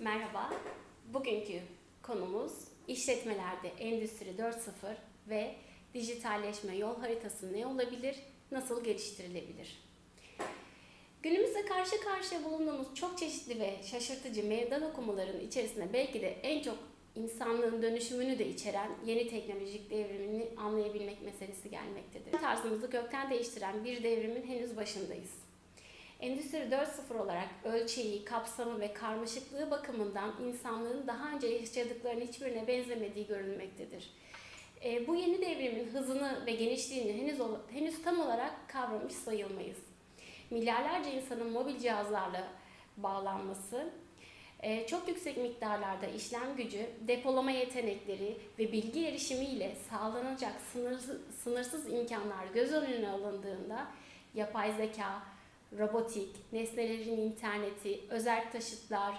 Merhaba. Bugünkü konumuz işletmelerde Endüstri 4.0 ve dijitalleşme yol haritası ne olabilir, nasıl geliştirilebilir? Günümüzde karşı karşıya bulunduğumuz çok çeşitli ve şaşırtıcı meydan okumaların içerisinde belki de en çok insanlığın dönüşümünü de içeren yeni teknolojik devrimini anlayabilmek meselesi gelmektedir. Tarzımızı kökten değiştiren bir devrimin henüz başındayız. Endüstri 4.0 olarak ölçeği, kapsamı ve karmaşıklığı bakımından insanlığın daha önce yaşadıklarının hiçbirine benzemediği görülmektedir. E, bu yeni devrimin hızını ve genişliğini henüz, henüz tam olarak kavramış sayılmayız. Milyarlarca insanın mobil cihazlarla bağlanması, e, çok yüksek miktarlarda işlem gücü, depolama yetenekleri ve bilgi erişimiyle sağlanacak sınırsız, sınırsız imkanlar göz önüne alındığında yapay zeka, robotik, nesnelerin interneti, özel taşıtlar,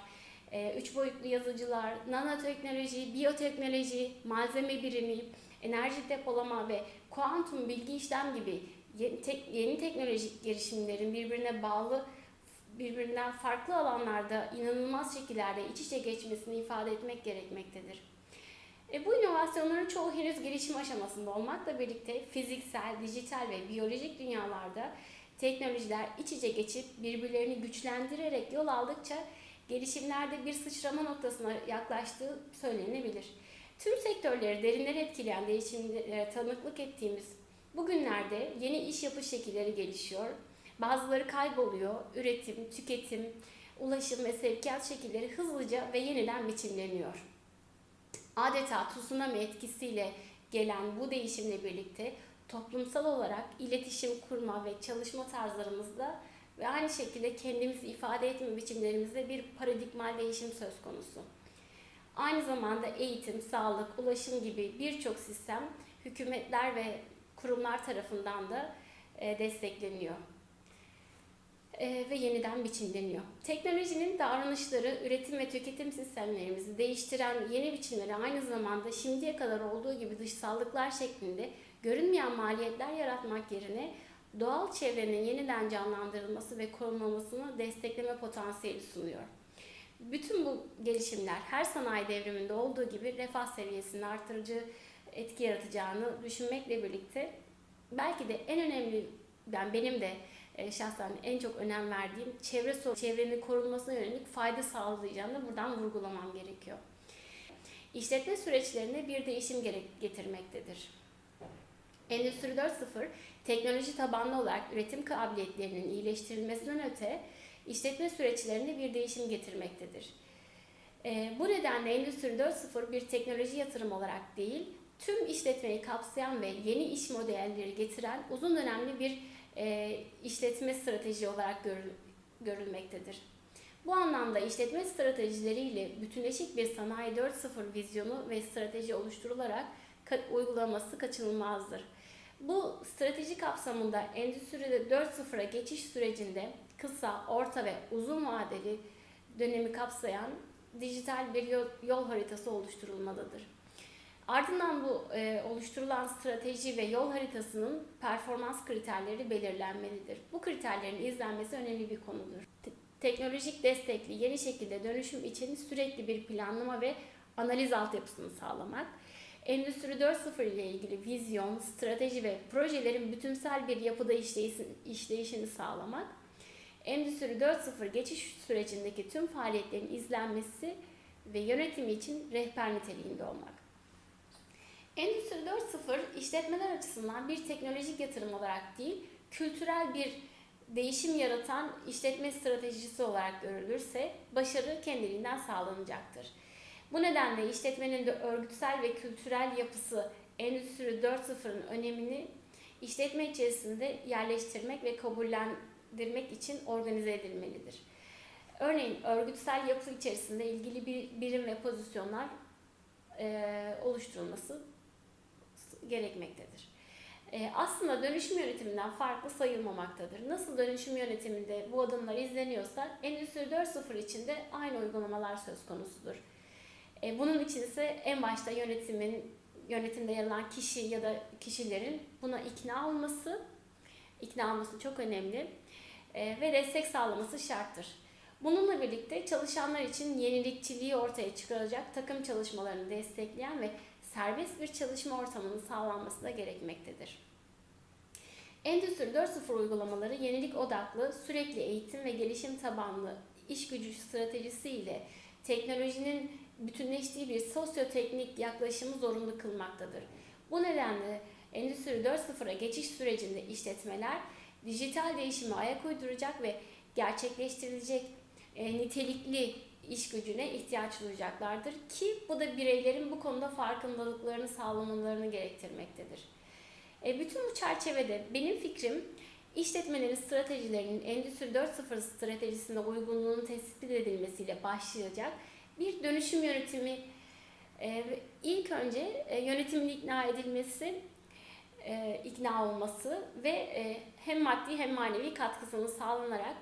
e, üç boyutlu yazıcılar, nanoteknoloji, biyoteknoloji, malzeme birimi, enerji depolama ve kuantum bilgi işlem gibi yeni, tek- yeni teknolojik girişimlerin birbirine bağlı birbirinden farklı alanlarda inanılmaz şekillerde iç içe geçmesini ifade etmek gerekmektedir. E, bu inovasyonların çoğu henüz gelişim aşamasında olmakla birlikte fiziksel, dijital ve biyolojik dünyalarda teknolojiler iç içe geçip birbirlerini güçlendirerek yol aldıkça gelişimlerde bir sıçrama noktasına yaklaştığı söylenebilir. Tüm sektörleri derinden etkileyen değişimlere tanıklık ettiğimiz bugünlerde yeni iş yapış şekilleri gelişiyor. Bazıları kayboluyor. Üretim, tüketim, ulaşım ve sevkiyat şekilleri hızlıca ve yeniden biçimleniyor. Adeta tsunami etkisiyle gelen bu değişimle birlikte toplumsal olarak iletişim kurma ve çalışma tarzlarımızda ve aynı şekilde kendimizi ifade etme biçimlerimizde bir paradigmal değişim söz konusu. Aynı zamanda eğitim, sağlık, ulaşım gibi birçok sistem hükümetler ve kurumlar tarafından da e, destekleniyor e, ve yeniden biçimleniyor. Teknolojinin davranışları, üretim ve tüketim sistemlerimizi değiştiren yeni biçimleri aynı zamanda şimdiye kadar olduğu gibi dışsallıklar şeklinde görünmeyen maliyetler yaratmak yerine doğal çevrenin yeniden canlandırılması ve korunmasını destekleme potansiyeli sunuyor. Bütün bu gelişimler her sanayi devriminde olduğu gibi refah seviyesini artırıcı etki yaratacağını düşünmekle birlikte belki de en önemli ben benim de e, şahsen en çok önem verdiğim çevre çevrenin korunmasına yönelik fayda sağlayacağını buradan vurgulamam gerekiyor. İşletme süreçlerine bir değişim getirmektedir. Endüstri 4.0 teknoloji tabanlı olarak üretim kabiliyetlerinin iyileştirilmesinden öte işletme süreçlerinde bir değişim getirmektedir. E, bu nedenle Endüstri 4.0 bir teknoloji yatırım olarak değil, tüm işletmeyi kapsayan ve yeni iş modelleri getiren uzun dönemli bir e, işletme strateji olarak görül, görülmektedir. Bu anlamda işletme stratejileriyle bütünleşik bir sanayi 4.0 vizyonu ve strateji oluşturularak uygulaması kaçınılmazdır. Bu strateji kapsamında Endüstride 4.0'a geçiş sürecinde kısa, orta ve uzun vadeli dönemi kapsayan dijital bir yol, yol haritası oluşturulmalıdır. Ardından bu e, oluşturulan strateji ve yol haritasının performans kriterleri belirlenmelidir. Bu kriterlerin izlenmesi önemli bir konudur. Te- teknolojik destekli yeni şekilde dönüşüm için sürekli bir planlama ve analiz altyapısını sağlamak, Endüstri 4.0 ile ilgili vizyon, strateji ve projelerin bütünsel bir yapıda işleyişini, sağlamak, Endüstri 4.0 geçiş sürecindeki tüm faaliyetlerin izlenmesi ve yönetimi için rehber niteliğinde olmak. Endüstri 4.0 işletmeler açısından bir teknolojik yatırım olarak değil, kültürel bir değişim yaratan işletme stratejisi olarak görülürse başarı kendiliğinden sağlanacaktır. Bu nedenle işletmenin de örgütsel ve kültürel yapısı Endüstri 4.0'ın önemini işletme içerisinde yerleştirmek ve kabullendirmek için organize edilmelidir. Örneğin örgütsel yapı içerisinde ilgili bir birim ve pozisyonlar eee, oluşturulması gerekmektedir. Eee, aslında dönüşüm yönetiminden farklı sayılmamaktadır. Nasıl dönüşüm yönetiminde bu adımlar izleniyorsa Endüstri 4.0 için de aynı uygulamalar söz konusudur. E, bunun için ise en başta yönetimin yönetimde yer alan kişi ya da kişilerin buna ikna olması, ikna olması çok önemli e, ve destek sağlaması şarttır. Bununla birlikte çalışanlar için yenilikçiliği ortaya çıkaracak takım çalışmalarını destekleyen ve serbest bir çalışma ortamının sağlanması da gerekmektedir. Endüstri 4.0 uygulamaları yenilik odaklı, sürekli eğitim ve gelişim tabanlı iş gücü stratejisi ile teknolojinin bütünleştiği bir sosyoteknik yaklaşımı zorunlu kılmaktadır. Bu nedenle Endüstri 4.0'a geçiş sürecinde işletmeler dijital değişime ayak uyduracak ve gerçekleştirilecek e, nitelikli iş gücüne ihtiyaç duyacaklardır ki bu da bireylerin bu konuda farkındalıklarını sağlamalarını gerektirmektedir. E, bütün bu çerçevede benim fikrim işletmelerin stratejilerinin Endüstri 4.0 stratejisinde uygunluğunun tespit edilmesiyle başlayacak bir dönüşüm yönetimi e, ilk önce e, yönetimin ikna edilmesi, e, ikna olması ve hem maddi hem manevi katkısının sağlanarak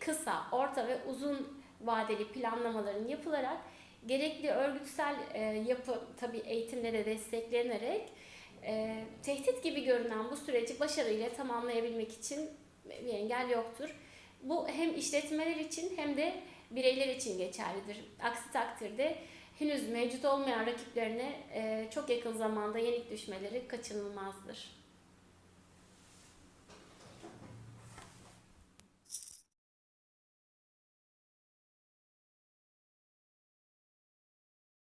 kısa, orta ve uzun vadeli planlamaların yapılarak gerekli örgütsel yapı tabii eğitimle de desteklenerek tehdit gibi görünen bu süreci başarıyla tamamlayabilmek için bir engel yoktur. Bu hem işletmeler için hem de bireyler için geçerlidir. Aksi takdirde henüz mevcut olmayan rakiplerine çok yakın zamanda yenik düşmeleri kaçınılmazdır.